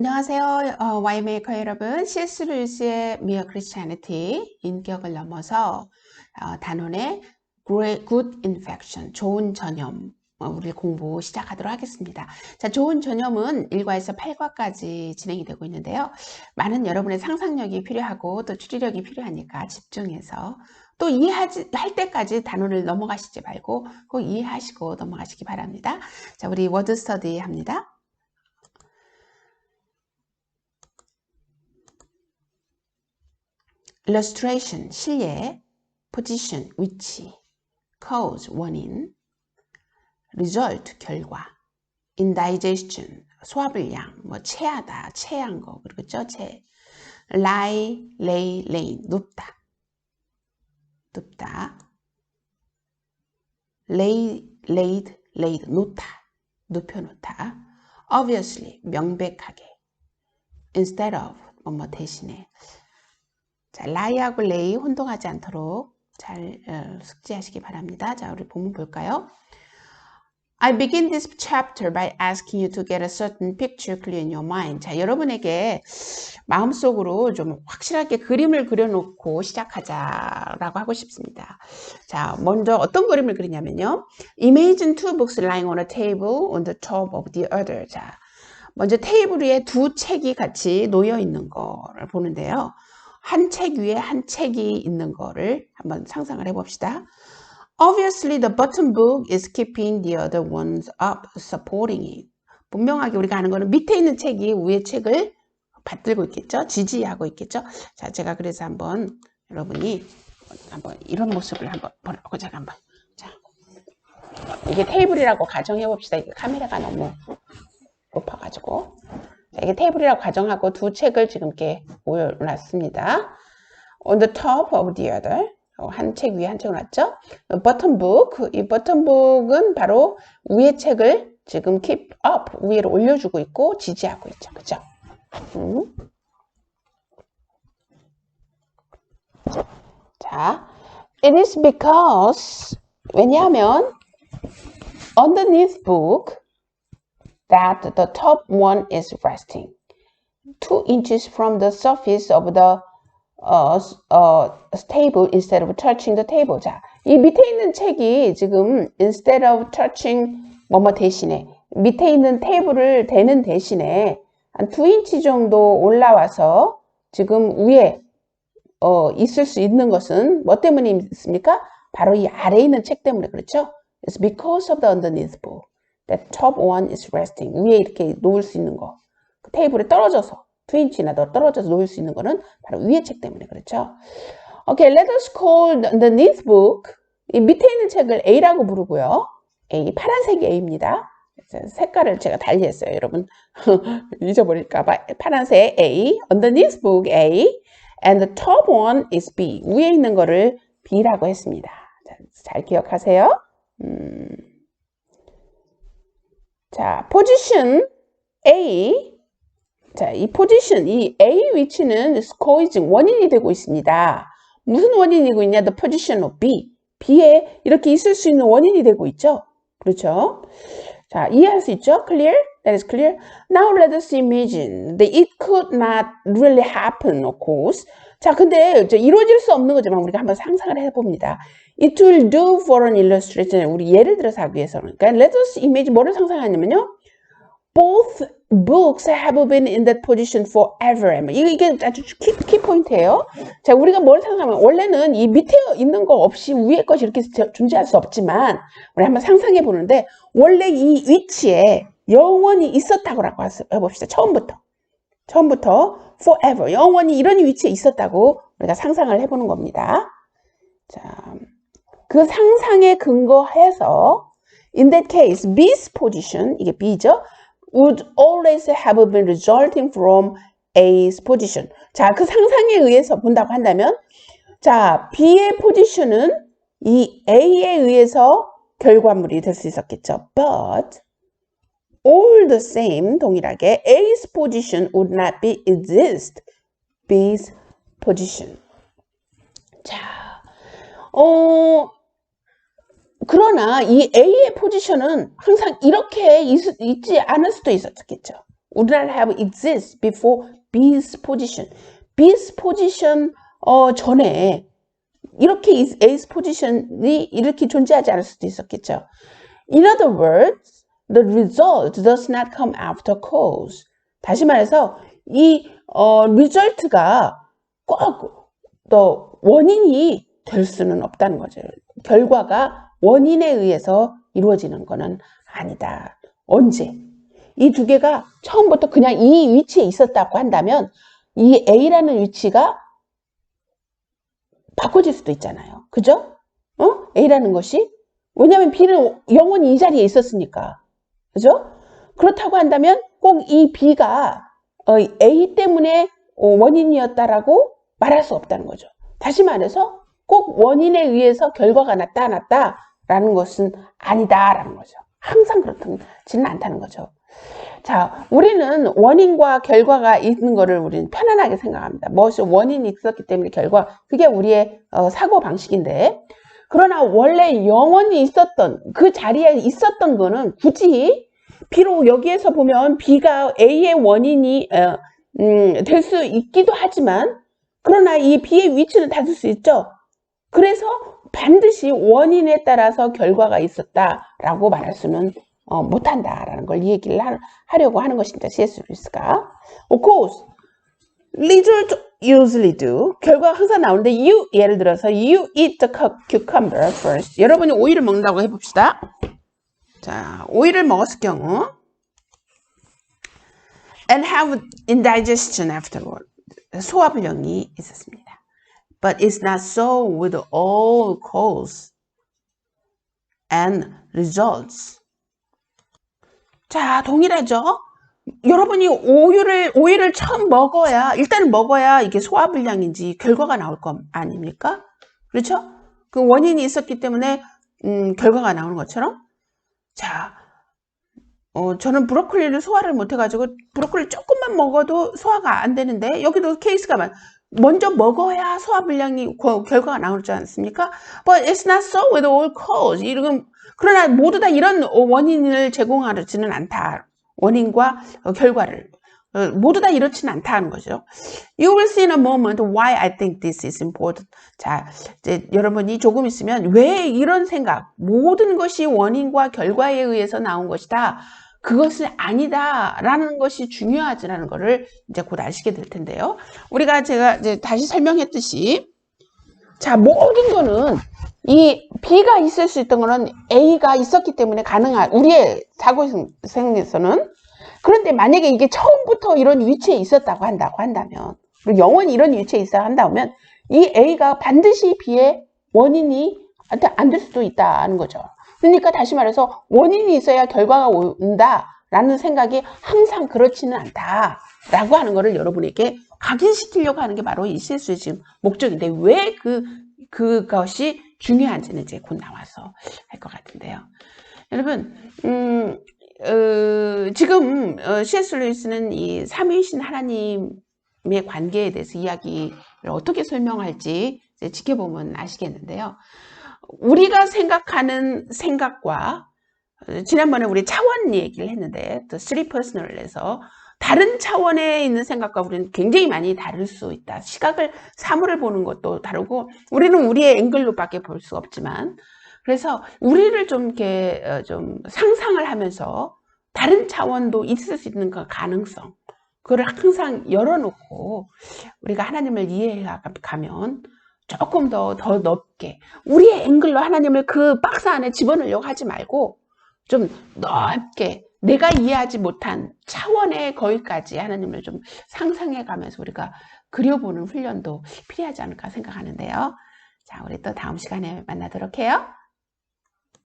안녕하세요. 어, 와이메이커 여러분. C.S. 루이스의 미어 크리스티아니티 인격을 넘어서 어, 단원의 Good Infection, 좋은 전염 어, 우리 공부 시작하도록 하겠습니다. 자, 좋은 전염은 1과에서 8과까지 진행이 되고 있는데요. 많은 여러분의 상상력이 필요하고 또 추리력이 필요하니까 집중해서 또 이해하지 할 때까지 단원을 넘어가시지 말고 꼭 이해하시고 넘어가시기 바랍니다. 자, 우리 워드 스터디 합니다. Illustration, 실례, position, 위치, cause, 원인, result, 결과, indigestion, 소화불량, 뭐 체하다, 체한 거, 그리고 쪄체, lie, lay, lay, 눕다, 눕다, lay, laid, laid, 놓다, 눕혀놓다, obviously, 명백하게, instead of, 뭐뭐 대신에, 자, 라이하고 레이 혼동하지 않도록 잘 어, 숙지하시기 바랍니다. 자, 우리 본문 볼까요? I begin this chapter by asking you to get a certain picture clear in your mind. 자, 여러분에게 마음속으로 좀 확실하게 그림을 그려놓고 시작하자라고 하고 싶습니다. 자, 먼저 어떤 그림을 그리냐면요. Imagine two books lying on a table on the top of the other. 자, 먼저 테이블 위에 두 책이 같이 놓여 있는 거를 보는데요. 한 책 위에 한 책이 있는 거를 한번 상상을 해봅시다. Obviously, the bottom book is keeping the other ones up, supporting it. 분명하게 우리가 아는 거는 밑에 있는 책이 위에 책을 받들고 있겠죠? 지지하고 있겠죠? 자, 제가 그래서 한번 여러분이 한번 이런 모습을 한번 보라고 제가 한번 자 이게 테이블이라고 가정해 봅시다. 카메라가 너무 높아가지고 이게 테이블이라고 가정하고 두 책을 지금 이렇게 올려놨습니다. On the top of the other. 한 책 위에 한 책을 놨죠. book. 이 book은 바로 위의 책을 지금 keep up 위로 올려주고 있고 지지하고 있죠. 그죠? 음. 자, it is because 왜냐하면 underneath book that the top one is resting two inches from the surface of the uh, uh, table instead of touching the table. 자, 이 밑에 있는 책이 지금 instead of touching 뭐뭐 대신에 밑에 있는 테이블을 대는 대신에 한 2인치 정도 올라와서 지금 위에 어, 있을 수 있는 것은 뭐 때문에 있습니까? 바로 이 아래에 있는 책 때문에 그렇죠? It's because of the underneath book. That top one is resting. 위에 이렇게 놓을 수 있는 거. 그 테이블에 떨어져서 2인치나 더 떨어져서 놓을 수 있는 거는 바로 위에 책 때문에 그렇죠. Okay, let us call the underneath book. 이 밑에 있는 책을 A라고 부르고요. A, 파란색 A입니다. 색깔을 제가 달리 했어요. 여러분 잊어버릴까봐 파란색 A, underneath book A, and the top one is B. 위에 있는 거를 B라고 했습니다. 자, 잘 기억하세요. 음. 자, position A. 자, 이 position, 이 A 위치는 causing 원인이 되고 있습니다. 무슨 원인이 되고 있냐? The position of B. B에 이렇게 있을 수 있는 원인이 되고 있죠. 그렇죠? 자, 이해할 수 있죠? Clear? That is clear. Now let us imagine that it could not really happen, of course. 자, 근데 이제 이루어질 수 없는 거지만 우리가 한번 상상을 해봅니다. It will do for an illustration. 우리 예를 들어서 하기 위해서는. 그러니까 let us imagine 뭐를 상상하냐면요. Both books have been in that position forever. 이게 아주 키, 키 포인트예요. 자, 우리가 뭘 상상하면 원래는 이 밑에 있는 거 없이 위에 것이 이렇게 존재할 수 없지만 우리 한번 상상해 보는데 원래 이 위치에 영원히 있었다고 해봅시다. 처음부터. 처음부터 forever, 영원히 이런 위치에 있었다고 우리가 상상을 해보는 겁니다. 자, 그 상상에 근거해서 in that case, B's position, 이게 B죠? would always have been resulting from A's position. 자, 그 상상에 의해서 본다고 한다면 자, B의 포지션은 이 A에 의해서 결과물이 될 수 있었겠죠. But all the same 동일하게 A's position would not be exist B's position. 자, 어 그러나 이 A의 포지션은 항상 이렇게 있, 지 않을 수도 있었겠죠. would not have exist before B's position. B's position 어, 전에 이렇게 A's position이 이렇게 존재하지 않을 수도 있었겠죠. In other words, the result does not come after cause. 다시 말해서 이 어, result가 꼭 또 원인이 될 수는 없다는 거죠. 결과가 원인에 의해서 이루어지는 것은 아니다. 언제? 이 두 개가 처음부터 그냥 이 위치에 있었다고 한다면 이 A라는 위치가 바꿔질 수도 있잖아요. 그죠? 어? A라는 것이 왜냐하면 B는 영원히 이 자리에 있었으니까. 그죠? 그렇다고 한다면 꼭 이 B가 어, A 때문에 어, 원인이었다라고 말할 수 없다는 거죠. 다시 말해서 꼭 원인에 의해서 결과가 나타났다라는 것은 아니다라는 거죠. 항상 그렇지는 않다는 거죠. 자, 우리는 원인과 결과가 있는 거를 우리는 편안하게 생각합니다. 무엇이 원인이 있었기 때문에 결과, 그게 우리의 어, 사고 방식인데, 그러나 원래 영원히 있었던 그 자리에 있었던 거는 굳이 비록 여기에서 보면 B가 A의 원인이 어, 음, 될 수 있기도 하지만 그러나 이 B의 위치는 닫을 수 있죠. 그래서 반드시 원인에 따라서 결과가 있었다라고 말할 수는 어, 못한다라는 걸 이 얘기를 하, 하려고 하는 것입니다. C.S. 루이스가. Of course, result usually do. 결과가 항상 나오는데 you 예를 들어서 you eat the cu- cucumber first. 여러분이 오이를 먹는다고 해봅시다. 자, 오이를 먹었을 경우 and have indigestion afterward. 소화불량이 있었습니다. But it's not so with all cause and results. 자, 동일하죠? 여러분이 오이를, 오이를 처음 먹어야, 일단은 먹어야 이게 소화불량인지 결과가 나올 거 아닙니까? 그렇죠? 그 원인이 있었기 때문에, 음, 결과가 나오는 것처럼. 자, 어, 저는 브로콜리를 소화를 못해가지고, 브로콜리 조금만 먹어도 소화가 안 되는데, 여기도 케이스가 많, 먼저 먹어야 소화불량이 거- 결과가 나오지 않습니까? But it's not so with all cause. 이런 그러나 모두 다 이런 원인을 제공하지는 않다. 원인과 어, 결과를 어, 모두 다 이렇지는 않다는 거죠. You will see in a moment why I think this is important. 자, 이제 여러분이 조금 있으면 왜 이런 생각, 모든 것이 원인과 결과에 의해서 나온 것이다. 그것은 아니다라는 것이 중요하지라는 것을 이제 곧 아시게 될 텐데요. 우리가 제가 이제 다시 설명했듯이 자, 모든 거는 이 B가 있을 수 있던 거는 A가 있었기 때문에 가능한 우리의 사고생에서는 그런데 만약에 이게 처음부터 이런 위치에 있었다고 한다고 한다면 그리고 영원히 이런 위치에 있어 한다면 이 A가 반드시 B의 원인이 안 될 수도 있다는 거죠. 그러니까 다시 말해서 원인이 있어야 결과가 온다라는 생각이 항상 그렇지는 않다라고 하는 거를 여러분에게 각인시키려고 하는 게 바로 이 실수의 지금 목적인데 왜 그 그것이 중요한지는 이제 곧 나와서 할 것 같은데요. 여러분, 음, 어, 지금 어, C.S. 루이스는 이 삼위이신 하나님의 관계에 대해서 이야기를 어떻게 설명할지 지켜보면 아시겠는데요. 우리가 생각하는 생각과 어, 지난번에 우리 차원 얘기를 했는데 또 쓰리 퍼스널에서 다른 차원에 있는 생각과 우리는 굉장히 많이 다를 수 있다. 시각을 사물을 보는 것도 다르고 우리는 우리의 앵글로밖에 볼 수 없지만 그래서 우리를 좀 이렇게 어, 좀 상상을 하면서 다른 차원도 있을 수 있는 그 가능성 그걸 항상 열어놓고 우리가 하나님을 이해해 가면 조금 더 더 넓게 우리의 앵글로 하나님을 그 박스 안에 집어넣으려고 하지 말고 좀 넓게 내가 이해하지 못한 차원의 거기까지 하나님을 좀 상상해 가면서 우리가 그려보는 훈련도 필요하지 않을까 생각하는데요. 자, 우리 또 다음 시간에 만나도록 해요.